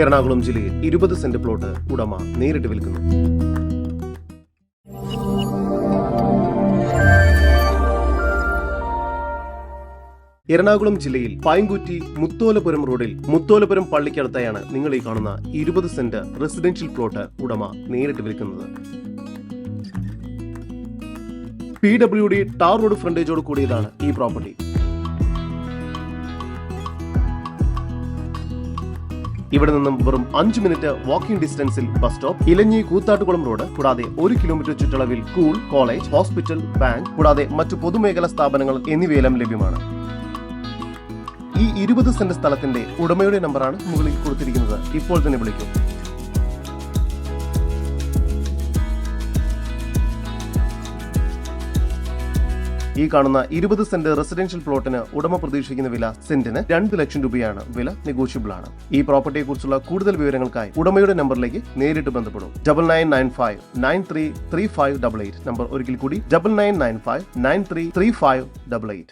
എറണാകുളം ജില്ലയിൽ ഇരുപത് saint plot ഉടമ നേരിട്ട് വിൽക്കുന്നു. എറണാകുളം ജില്ലയിൽ പായങ്കുറ്റി മുത്തോലപുരം റോഡിൽ മുത്തോലപുരം പള്ളിക്കടുത്തായാണ് നിങ്ങൾ ഈ കാണുന്ന ഇരുപത് സെന്റ് റെസിഡൻഷ്യൽ പ്ലോട്ട് ഉടമ നേരിട്ട് വിൽക്കുന്നത്. P W D tar road ഫ്രണ്ടേജോട് കൂടിയതാണ് ഈ പ്രോപ്പർട്ടി. ഇവിടെ നിന്നും വെറും അഞ്ച് minute walking ഡിസ്റ്റൻസിൽ bus stop Elanji Koothattukulam road കൂടാതെ ഒരു കിലോമീറ്റർ ചുറ്റളവിൽ സ്കൂൾ കോളേജ് ഹോസ്പിറ്റൽ ബാങ്ക് കൂടാതെ മറ്റു പൊതുമേഖലാ സ്ഥാപനങ്ങൾ എന്നിവയെല്ലാം ലഭ്യമാണ്. ഈ ഇരുപത് സെന്റ് സ്ഥലത്തിന്റെ ഉടമയുടെ നമ്പറാണ് മുകളിൽ കൊടുത്തിരിക്കുന്നത്. ഇപ്പോൾ തന്നെ വിളിക്കും. ഈ കാണുന്ന ഇരുപത് സെന്റ് റെസിഡൻഷ്യൽ പ്ലോട്ടിന് ഉടമ പ്രതീക്ഷിക്കുന്ന വില സെന്റിന് രണ്ട് ലക്ഷം രൂപയാണ്. വില നെഗോഷ്യബിൾ ആണ് ഈ പ്രോപ്പർട്ടിയെ കുറിച്ചുള്ള കൂടുതൽ വിവരങ്ങൾക്കായി ഉടമയുടെ നമ്പറിലേക്ക് നേരിട്ട് ബന്ധപ്പെടും. Double nine nine five nine three three five double eight. Number ഒരിക്കൽ കൂടി double nine nine five nine three three five double eight.